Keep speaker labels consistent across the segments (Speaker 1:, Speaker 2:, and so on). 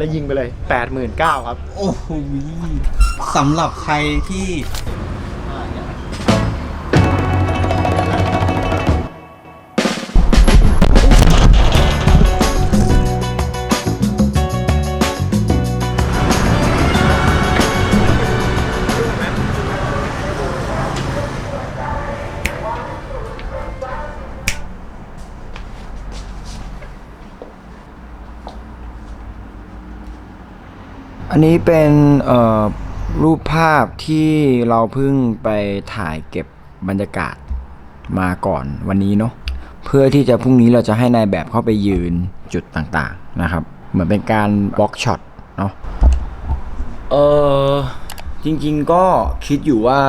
Speaker 1: แล้วยิงไปเลย 89,000ครับ
Speaker 2: โอ้โหสำหรับใครที่
Speaker 3: นนี้เป็นรูปภาพที่เราเพิ่งไปถ่ายเก็บบรรยากาศมาก่อนวันนี้เนาะเพื่อที่จะพรุ่งนี้เราจะให้นายแบบเข้าไปยืนจุดต่างๆนะครับ เหมือนเป็นการบล็อกช็อตเนาะเออจริงๆก็คิดอยู่ว่า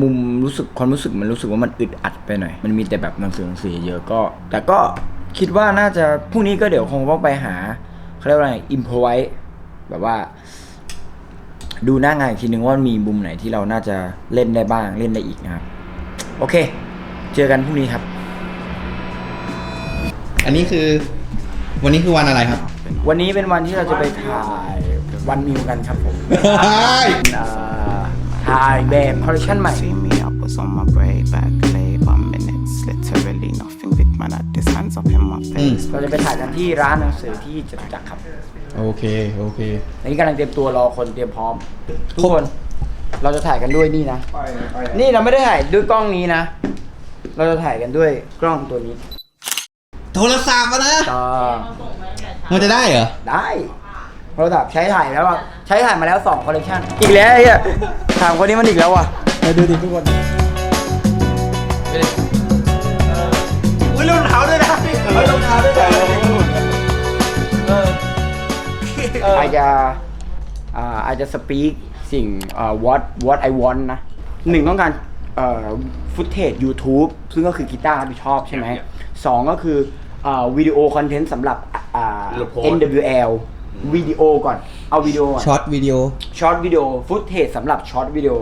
Speaker 3: มุมรู้สึกความรู้สึกมันรู้สึกว่ามันอึดอัดไปหน่อย มันมีแต่แบบหนังสือหนังสือเยอะก็ แต่ก็คิดว่าน่าจะพรุ่งนี้ก็เดี๋ยวคงต้องไปหาเขาเรียกว่าอะไรอิมพอไว้แบบว่า ดูหน้างานอีกทีนึงว่ามีมุมไหนที่เราน่าจะเล่นได้บ้างเล่นได้อีกนะครับ โอเค เจอกันพรุ่งนี้ครับ
Speaker 2: อันนี้คือ วันนี้คือวันอะไรครับ
Speaker 3: วันนี้เป็นวันที่เราจะไปถ่ายวันมิวกันครับผมเอ่อถ่ายแบบคอลเลคชันใหม่
Speaker 4: See me, I was on my way back late by minutes. Literally nothing big man had his hands up in my face.
Speaker 3: เราจะไปถ่ายกันที่ร้านหนังสือที่จตุจักรครับ
Speaker 2: โอเค โอเค
Speaker 3: อันนี้กำลังเตรียมตัวรอคนเตรียมพร้อม ทุกคน เราจะถ่ายกันด้วยนี่นะ นี่เราไม่ได้ถ่ายด้วยกล้องนี้นะ เราจะถ่ายกันด้วยกล้องตัวนี้
Speaker 2: โทรศัพท์อะนะ
Speaker 3: ต่อ
Speaker 2: มันจะได้เหรอ
Speaker 3: ได้โทรศัพท์ใช้ถ่ายแล้วอะใช้ถ่ายมาแล้ว2คอลเลคชันอีกแล้วไอ้เหี้ยถามคนนี้มันอีกแล้วว่ะ ไปดูดิทุกคน
Speaker 1: อุ้ยรองเท้าด้วยนะรองเท้าด้วยนะ
Speaker 3: อาจจะอ่าอาจจะสปีกสิ่งอ่า what what I want นะหนึ่งต้องการเอ่อฟุตเทจ YouTube ซึ่งก็คือกีตาร์ที่ชอบใช่ไหมสองก็คืออ่าวิดีโอคอนเทนต์สำหรับอ่า NWL วิดีโอก่อนเอาวิดีโอก่อน
Speaker 2: ช็อตวิดีโอ
Speaker 3: ช็อตวิดีโอฟุตเทจสำหรับช็อตวิดีโอ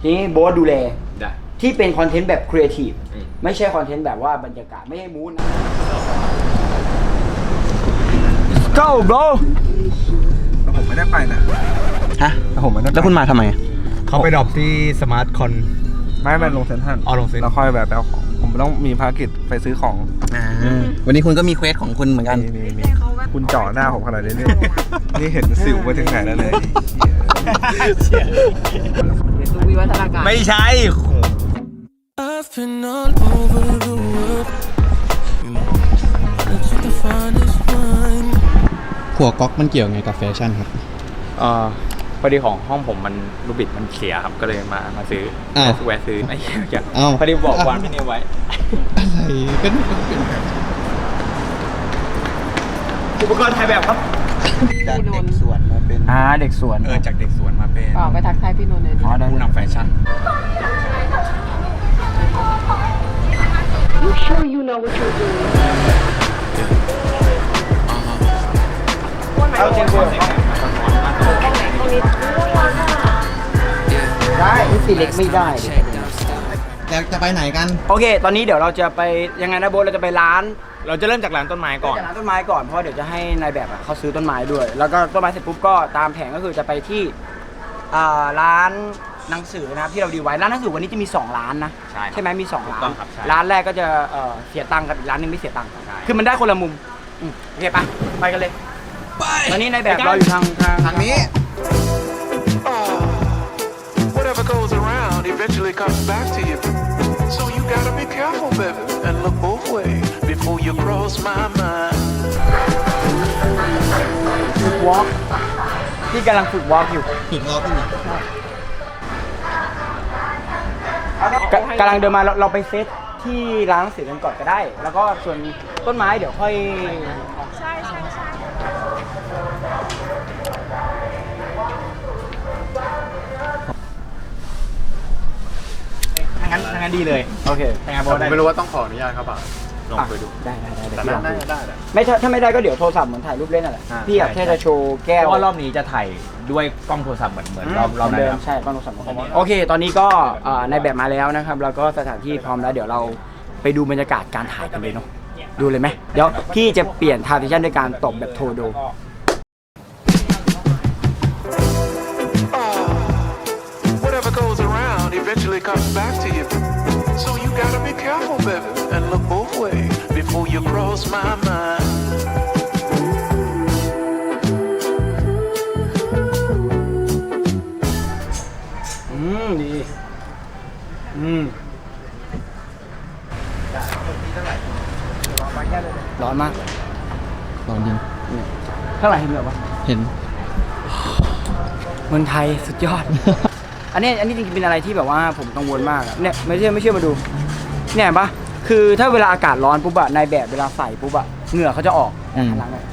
Speaker 3: ทีนี้โบ๊ทดูแล
Speaker 1: ได้
Speaker 3: ที่เป็นคอนเทนต์แบบครีเอทีฟ
Speaker 1: อืม
Speaker 3: ไม่ใช่คอนเทนต์แบบว่าบรรยากาศไม่ให้มูดนะ go bro
Speaker 5: ผมไม่ได้ไปนะ
Speaker 2: ฮะ
Speaker 5: ผมไม่ได้
Speaker 2: แล้วคุณมาทำไม
Speaker 5: เขาไปดรอปที่สมาร์ทคอน ไม่ไปลงเซ็นทรัล
Speaker 2: อ๋อลงเซ็น
Speaker 5: แล้วค่อยแบบไปเอาของ ผมต้องมีภารกิจไปซื้อของ
Speaker 2: อ่า วันนี้คุณก็มีเควสของคุณเหมือนกัน
Speaker 5: นี่นี่นี่คุณเจ่อหน้าผมขนาดนี้นี่นี่เห็นสิวไปถึงไหนแล้วเลย
Speaker 1: ไม่ใช่
Speaker 6: I've been all over the world. I took the finest wine.
Speaker 2: หัวก๊อกมันเกี่ยวไงกับแฟชั่นครับ
Speaker 1: เอ่อพอดีของห้องผมมันรูบิดมันเสียครับก็เลยมามาซื้อ
Speaker 2: อ้าว
Speaker 1: แวะซื้อไอ้เหี้ยอยาก
Speaker 2: อ้าว
Speaker 1: พอดีบอกวางพี่นิวไว้
Speaker 2: อะไรก็นี่เป็น
Speaker 1: อุปกรณ์ถ่ายแบบครับ
Speaker 5: จากเด็กสวนมาเป็น
Speaker 3: อ่าเด็กสวน
Speaker 1: เออจากเด็กสวนมาเป็น
Speaker 7: ออกไปทักทายพี่นนท์เลย
Speaker 3: อ๋อได้
Speaker 1: ผู้นำแฟชั่น
Speaker 3: เอาเจนตัวได้นี่สีเล็กไม่ได้ดิ
Speaker 2: อยากจะไปไหนกัน
Speaker 3: โอเค ตอนนี้เดี๋ยวเราจะไปยังไงนะโบ๊ทเราจะไปร้าน
Speaker 1: เราจะเริ่มจากร้านต้นไม้ก่อน
Speaker 3: จะร้านต้นไม้ก่อนเพราะเดี๋ยวจะให้นายแบบอะเขาซื้อต้นไม้ด้วย แล้วก็ต้นไม้เสร็จปุ๊บก็ตามแผนก็คือจะไปที่อ่าร้าน หนังสือนะครับที่เราดีลไว้ร้านหนังสือวันนี้จะมี 2 ร้านนะ
Speaker 1: ใช่ครับ
Speaker 3: ใช่ไหมมี2ร้า
Speaker 1: ถูกต้
Speaker 3: น
Speaker 1: องครับใช่
Speaker 3: ร้านแรกก็จะเอ่อเสียตังค์กับอีกร้านหนึงไม่เสียตังค์
Speaker 1: ใช่
Speaker 3: คือมันได้คนละมุมอืมโอเคปะไปกันเลยตอนนี้นายแบบเราอยู่ทางทาง
Speaker 2: ทางนี้
Speaker 6: Whatever goes around eventually comes back to you. So you gotta be careful, baby, and look both ways before you cross my mind.
Speaker 3: ฝึกวอล์กที่กำลังฝึกวอล์กอยู่
Speaker 2: ฝึกล็อกขึ้นมา
Speaker 3: กกำลังเดินมาเราเราไปเซตที่ร้านหนังสือกันก่อนก็ได้ แล้วก็ส่วนต้นไม้เดี๋ยวค่อย
Speaker 7: ใช่ใช่ใช่
Speaker 1: ทางนั้นทางนั้นดีเลย
Speaker 3: โอเค
Speaker 1: ทางนั้นโบได้
Speaker 5: ไม่รู้ว่าต้องขออนุญาตเขาเปล่า ลองไปดู
Speaker 3: ได้ได้ได้
Speaker 5: แต่
Speaker 3: เม่า
Speaker 5: จะได้
Speaker 3: ไม่ถ้าไม่ได้ก็เดี๋ยวโทรศัพท์เหมือนถ่ายรูปเล่นน่ะแหละพี่อยากแค่จะโชว์แก้ว
Speaker 1: รว่ารอบนี้จะถ่ายด้วยกล้องโทรศัพท์เหมือนเหมือนรอบรอบนั้น
Speaker 3: ดิมใช่กล้องโทรศัพท์เหมือนเดิมโอเค ตอนนี้ก็ในแบบมาแล้วนะครับ แล้วก็สถานที่พร้อมแล้ว เดี๋ยวเราไปดูบรรยากาศการถ่ายกันเลยเนาะดูเลยไหมเดี๋ยวพี่จะเปลี่ยนทาร์ติชันด้วยการตบแบบโทด Whatever goes around eventually
Speaker 6: comes back to you. So you gotta be careful, baby. Before you cross my mind.
Speaker 3: อืมดี อืม ร้อนมาก
Speaker 2: ลองยิง
Speaker 3: ข้างหลังเห็นแบบว่า
Speaker 2: เห็น
Speaker 3: เมืองไทยสุดยอด อันนี้อันนี้จริงๆเป็นอะไรที่แบบว่าผมกังวลมากอะเนี่ยไม่เชื่อไม่เชื่อมาดู เนี่ยเห็นปะ คือถ้าเวลาอากาศร้อนปุ๊บอะนายแบบเวลาใส่ปุ๊บอะเหงื่อเขาจะออก
Speaker 2: อืม
Speaker 3: ข้างหลังอะ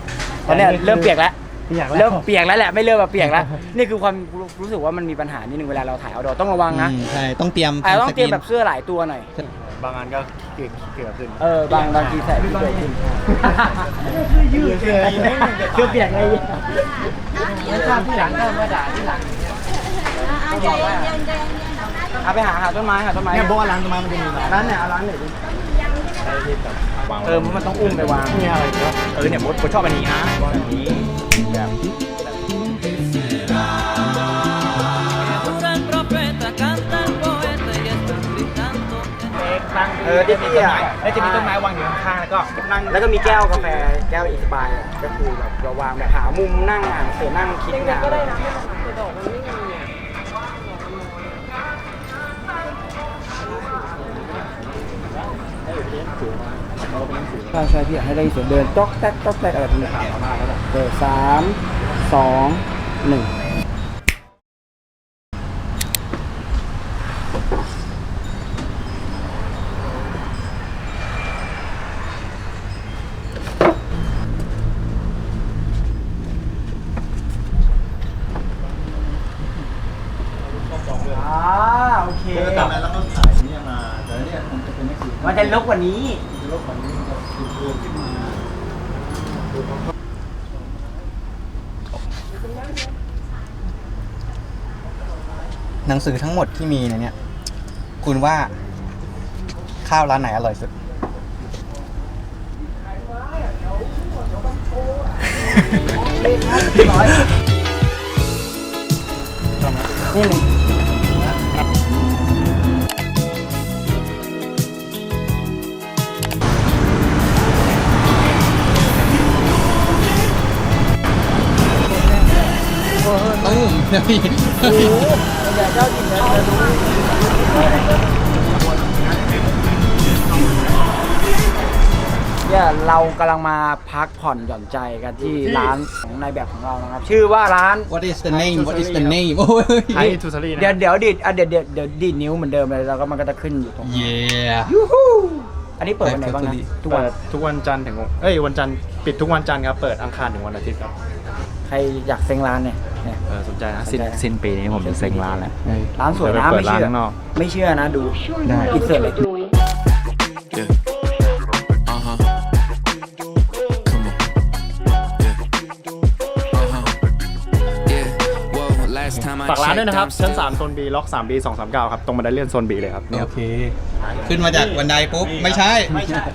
Speaker 3: ตอนเนี้ยเริ่มเปียกแล้วเริ่มเปียกแล้วแหละไม่เริ่มแบบเปียกแล้ว นี่คือความรู้รู้สึกว่ามันมีปัญหานิดนึงเวลาเราถ่ายเอาดอต้องระวังนะ
Speaker 2: อืมใช่ต้องเตรียม
Speaker 3: อาจจะต้องเตรียม
Speaker 2: สก
Speaker 3: แบบเสื้อหลายตัวหน่อย
Speaker 1: บางอันก็เกี่ยวเกี่ยวขึ้น
Speaker 3: เออบางบางทีใส่ไม่เคยขึ้นยืดเลยเสื้อเปียกเลยไม่ทราบที่หลังก็มาด่าที่หลังเอาไปหาหาต้นไม้หาต้นไม้เนี่ยโบร้านต้นไม้มันจะมีร้านเนี่ยเอาร้านไหนดิ เออมันต้องอุ้มไปวาง
Speaker 1: เนี่ยอะไรก็เออเนี่ยมดผมชอบอันนี้นะแบบนี้แบบ
Speaker 3: เออที่พี่อะ
Speaker 1: แล้วจะมีต้นไม้วางอยู่ข้างๆแล้วก็นั่ง
Speaker 3: แล้วก็มีแก้วกาแฟแก้วอินสปายอะก็คือแบบเราวางแบบหามุมนั่งอ่านหนังสือนั่งคิดงาน
Speaker 7: ก็ได้นะให้มันแต่ดอกมันไม่
Speaker 3: ใช่ใช่พี่อยากให้ได้ยินเสียงเดินจ๊อกแจ๊กจ๊อกแจ๊กอะไรพวกนี้เดี๋ยวสามสองหนึ่งอ่าโอเค
Speaker 2: แล้วก็ถ่ายเนี่ยมาแต่เนี่ยมันจะเป็นนักสืบ
Speaker 3: มันจะลกกว่านี้
Speaker 2: หนังสือทั้งหมดที่มีในเนี้ยคุณว่าข้าวร้านไหนอร่อยสุด
Speaker 3: นี่เลย
Speaker 2: ตุ้มนะพี่
Speaker 3: เนี่ยเรากำลังมาพักผ่อนหย่อนใจกันที่ร้านของนายแบบของเรานะครับ ชื่อว่าร้าน
Speaker 2: What is the name What is the name โอ้ย
Speaker 1: ไอทูซารีนะ
Speaker 3: เดี๋ยวเดี๋ยวดิดอะเดี๋ยวเดี๋ยวเดี๋ยวดีดนิ้วเหมือนเดิมเลยแล้วก็มันก็จะขึ้นอยู่ตรง
Speaker 2: เย้
Speaker 3: อันนี้เปิดวันไหนบ้างนะทุกวัน
Speaker 1: เปิดทุกวันจันทร์ถึง เอ้ยวันจันทร์ปิดทุกวันจันทร์ครับ เปิดอังคารถึงวันอาทิตย์ครับ
Speaker 3: ใค รอยากเซ็งร้านเนี่ยเนี่ย
Speaker 1: เออสนใจนะ
Speaker 3: สิ้น
Speaker 1: สิ้นปีนี้ผมจะเซ็งร้านแล้ว
Speaker 3: ร้านสวย
Speaker 1: เดี๋ยว
Speaker 3: นะ
Speaker 1: ไปเปิ
Speaker 3: ไม่
Speaker 1: ดร้าน
Speaker 3: เชื่อ
Speaker 1: ข้างนอก
Speaker 3: ไม่เชื่อนะดูอินเสิร์ตเลย
Speaker 1: ฝากร้านด้วย
Speaker 8: checked,
Speaker 1: นะครับ
Speaker 8: I'm
Speaker 1: ชั้น
Speaker 8: still-
Speaker 1: 3โซน B ล็อก 3 B 239 ครับ ตรงบันไดเลื่อนโซน B เลยครับเนี่ย
Speaker 2: โอเค ขึ้นมาจากบันไดปุ๊บไม่ใช่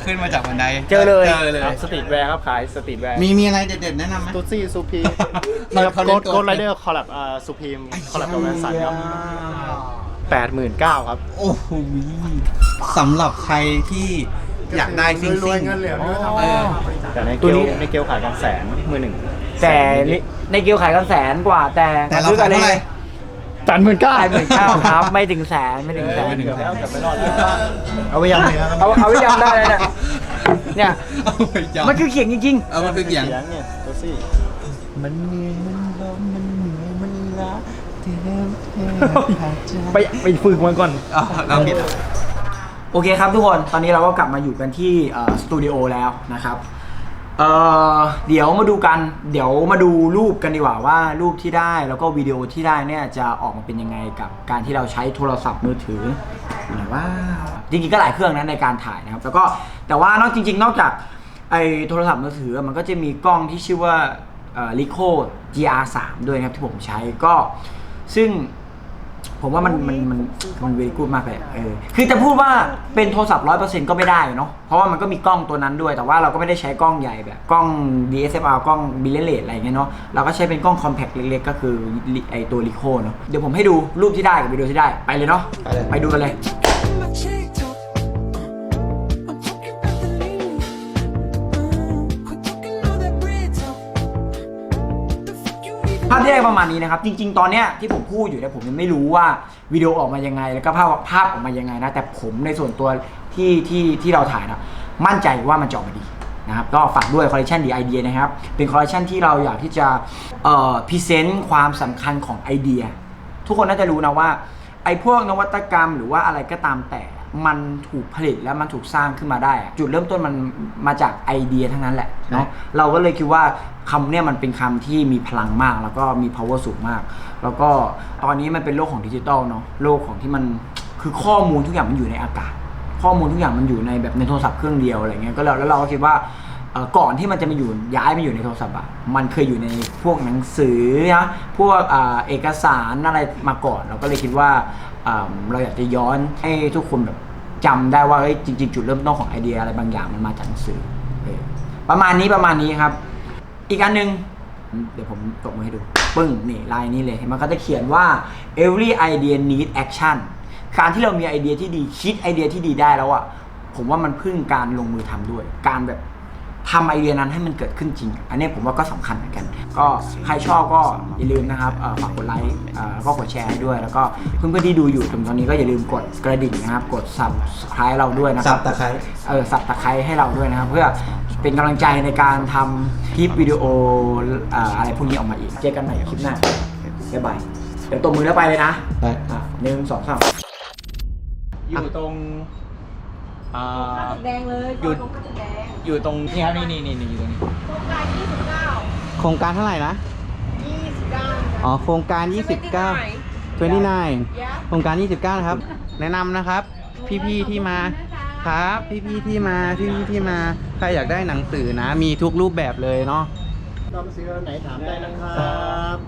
Speaker 2: ขึ้นมาจากบันได
Speaker 3: เจอเลย
Speaker 2: เจอเลย
Speaker 1: สตรีทแวร์ครับขายสตรีทแวร์
Speaker 2: มีมีอะไรเด็ดๆแนะนำไหม
Speaker 1: ตูซี่ซูพี
Speaker 2: เขาเขาเล่นตัว
Speaker 1: โกดไรเดอร์คอลแลบอ่าซูพีมคอลแลบกับแวนสันครับแปดหมื่นเก้าครับ
Speaker 2: โอ้โหสำหรับใครที่อยากได้ซิ่งซิ่งเออ
Speaker 1: แต่ใน
Speaker 3: ตั
Speaker 1: เก
Speaker 3: ว
Speaker 1: ล
Speaker 3: นี้
Speaker 1: ในเกลขายกันแสนมือหนึ่ง
Speaker 3: แต่นี่ในเกียวขายกันแสนกว่าแต่
Speaker 2: แต่เราขายเท่าไหร่
Speaker 1: แปดหมื่นเก้า
Speaker 3: ขายหมื่นเก้าครับ ไม่ถึงแสนไม่ถึงแสน
Speaker 2: ไม่ถึงแสน
Speaker 1: แต่ไม่รอดเลยเอาไว้ยังไงครับ
Speaker 3: เอาเอาไว้ยำได้เลยเนี่ยเนี่ย
Speaker 2: เอาไปยอม
Speaker 3: มันคือเขียงจริง
Speaker 2: เอามันคือเสียง
Speaker 1: เสียงเนี่ยตูซี่
Speaker 3: ๆไปไปฝึกมันก่อน
Speaker 2: อะเราผิด
Speaker 3: โอเคครับทุกคน ตอนนี้เราก็กลับมาอยู่กันที่เอ่อสตูดิโอแล้วนะครับ เออเดี๋ยวมาดูกัน เดี๋ยวมาดูรูปกันดีกว่าว่ารูปที่ได้แล้วก็วิดีโอที่ได้เนี่ยจะออกมาเป็นยังไงกับการที่เราใช้โทรศัพท์มือถือไหนว่าจริงๆก็หลายเครื่องนะในการถ่ายนะครับ แล้วก็แต่ว่านอกจริง ๆ นอกจากไอ้โทรศัพท์มือถือมันก็จะมีกล้องที่ชื่อว่าเอ่อ Ricoh GR3 ด้วยนะครับที่ผมใช้ก็ซึ่ง ผมว่ามันมันมันมันเวกูดมากเลยเออคือจะพูดว่าเป็นโทรศัพท์ร้อยเปอร์เซ็นต์ก็ไม่ได้เนาะเพราะว่ามันก็มีกล้องตัวนั้นด้วย แต่ว่าเราก็ไม่ได้ใช้กล้องใหญ่แบบกล้อง DSLR กล้องบิลเลตอะไรอย่างเงี้ยเนาะเราก็ใช้เป็นกล้องคอมแพคเล็กๆก็คือไอตัวลิโคเนาะเดี๋ยวผมให้ดูรูปที่ได้กับวิดีโอที่ได้ไปเลยเนาะ
Speaker 2: ไปเลย
Speaker 3: ไปดูกันเลย ภาพที่ได้ประมาณนี้นะครับ จริง ๆ ตอนเนี้ยที่ผมพูดอยู่เนี่ยผมยังไม่รู้ว่าวิดีโอออกมายังไง แล้วก็ภาพภาพออกมายังไงนะ แต่ผมในส่วนตัวที่ที่ที่เราถ่ายนะมั่นใจว่ามันจะออกมาดีนะครับก็ฝากด้วยคอลเลคชันดีไอเดียนะครับ เป็นคอลเลคชันที่เราอยากที่จะเอ่อพรีเซนต์ความสำคัญของไอเดีย ทุกคนน่าจะรู้นะว่าไอ้พวกนวัตกรรมหรือว่าอะไรก็ตามแต่ มันถูกผลิตแล้วมันถูกสร้างขึ้นมาได้อะจุดเริ่มต้นมันมาจากไอเดียทั้งนั้นแหละเนาะเราก็เลยคิดว่าคำเนี่ยมันเป็นคำที่มีพลังมาก แล้วก็มี power สูงมาก แล้วก็ตอนนี้มันเป็นโลกของดิจิตอลเนาะโลกของที่มันคือข้อมูลทุกอย่างมันอยู่ในอากาศ ข้อมูลทุกอย่างมันอยู่ในแบบในโทรศัพท์เครื่องเดียวอะไรเงี้ยก็แล้วแล้วเราก็คิดว่าเอ่อก่อนที่มันจะมาอยู่ย้ายมาอยู่ในโทรศัพท์อะมันเคยอยู่ในพวกหนังสือนะพวกอ่าเอกสารอะไรมาก่อน เราก็เลยคิดว่าอ่า เราอยากจะย้อนให้ทุกคนแบบจำได้ว่าเฮ้ยจริง ๆ จุดเริ่มต้นของไอเดียอะไรบางอย่างมันมาจากหนังสือประมาณนี้ประมาณนี้ครับ อีกอันหนึ่งเดี๋ยวผมตบมือให้ดู ปึ้งนี่ลายนี้เลยมันก็จะเขียนว่า every idea need action การที่เรามีไอเดียที่ดีคิดไอเดียที่ดีได้แล้วอะผมว่ามันพึ่งการลงมือทำด้วย การแบบ ทำไอเดียนั้นให้มันเกิดขึ้นจริง อันนี้ผมว่าก็สำคัญเหมือนกัน ก็ใครชอบก็อย่าลืมนะครับเอ่อฝากกดไลค์เอ่อแล้วก็กดแชร์ให้ด้วย แล้วก็เพื่อนๆที่ดูอยู่ถึงตอนนี้ก็อย่าลืมกดกระดิ่งนะครับ กด subscribe เราด้วยนะค
Speaker 2: สั
Speaker 3: รั
Speaker 2: บ บตะไคร้
Speaker 3: เออสับตะไคร้ให้เราด้วยนะครับ เพื่อเป็นกำลังใจในการทำคลิปวิดีโอเอ่ออะไรพวกนี้ออกมาอีก เจอกันใหม่คลิปหน้าบ๊ายบายเดี๋ยวตบมือแล้วไปเลยนะ
Speaker 2: ไป
Speaker 3: อะหนึ่งสองสาม
Speaker 1: อยู่ตรงอ่า
Speaker 7: แดงเลย
Speaker 1: อยู่ อยู่ตรงนี่ครับนี่นี่นี่นี่อยู่ตรงนี้
Speaker 7: โครงการ29
Speaker 2: โครงการเท่าไหร่นะ
Speaker 7: 29
Speaker 2: อ๋อโครงการ 29 29
Speaker 7: Yeah
Speaker 2: โครงการ 29นะครับ แนะนำนะครับ พี่ๆที่มาครับ พี่ๆที่มาพี่ๆที่มาใครอยากได้หนังสือนะ มีทุกรูปแบบเลยเนาะ
Speaker 9: น้องเสือไหนถามได้นะครับ